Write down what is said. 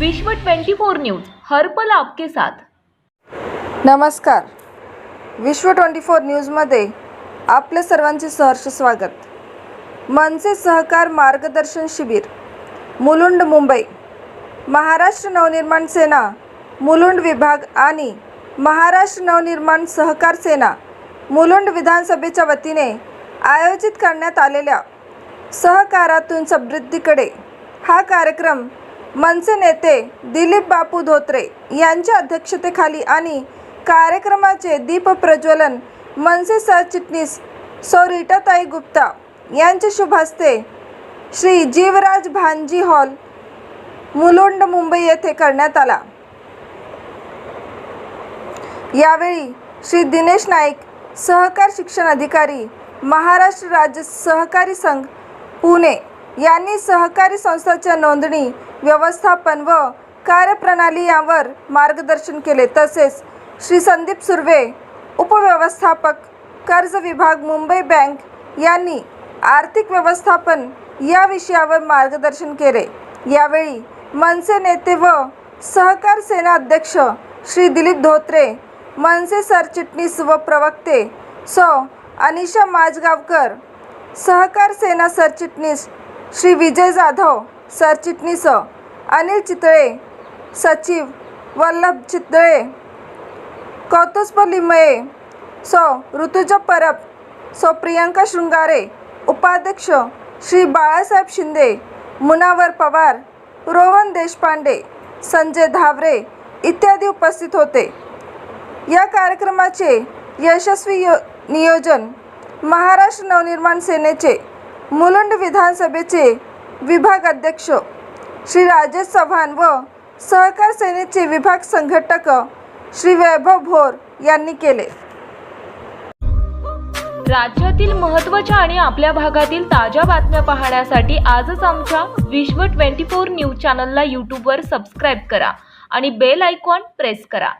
विश्व 24 न्यूज हर पल आपके साथ. नमस्कार. विश्व ट्वेंटी फोर न्यूजमध्ये आपले सर्वांचे सहर्ष स्वागत. मनसे सहकार मार्गदर्शन शिबिर मुलुंड मुंबई महाराष्ट्र नवनिर्माण सेना मुलुंड विभाग आणि महाराष्ट्र नवनिर्माण सहकार सेना मुलुंड विधानसभेच्या वतीने आयोजित करण्यात आलेल्या सहकारातून समृद्धीकडे हा कार्यक्रम मनसे नेते दिलीप बापू धोत्रे यांच्या अध्यक्षतेखाली आणि कार्यक्रमाचे दीप प्रज्वलन मनसे सरचिटणीस सौ रीटाताई गुप्ता यांच्या शुभास्ते श्री जीवराज भानजी हॉल मुलुंड मुंबई येथे करण्यात आला. यावेळी श्री दिनेश नाईक सहकार शिक्षण अधिकारी महाराष्ट्र राज्य सहकारी संघ पुणे यांनी सहकारी संस्थाच्या नोंदणी व्यवस्थापन व कार्यप्रणाली यावर मार्गदर्शन केले. तसेच श्री संदीप सुर्वे उपव्यवस्थापक कर्ज विभाग मुंबई बँक यांनी आर्थिक व्यवस्थापन या विषयावर मार्गदर्शन केले. यावेळी मनसे नेते व सहकार सेना अध्यक्ष श्री दिलीप धोत्रे मनसे सरचिटणीस व प्रवक्ते सौ अनिशा माजगावकर सहकार सेना सरचिटणीस श्री विजय जाधव सरचिटणीस अनिल चितळे सचिव वल्लभ चितळे कौतुस्प लिमये सौ ऋतुजा परब सौ प्रियांका शृंगारे उपाध्यक्ष श्री बाळासाहेब शिंदे मुनावर पवार रोहन देशपांडे संजय धावरे इत्यादी उपस्थित होते. या कार्यक्रमाचे यशस्वी यो नियोजन महाराष्ट्र नवनिर्माण सेनेचे मुलुंड विधानसभेचे विभाग अध्यक्ष श्री राजेश चव्हाण व सहकार सेनेचे विभाग संघटक श्री वैभव भोर यांनी केले. राज्यातील महत्त्वाच्या आणि आपल्या भागातील ताज्या बातम्या पाहण्यासाठी आजच आमच्या विश्व 24 न्यूज चॅनलला यूट्यूबवर सबस्क्राईब करा आणि बेल आयकॉन प्रेस करा.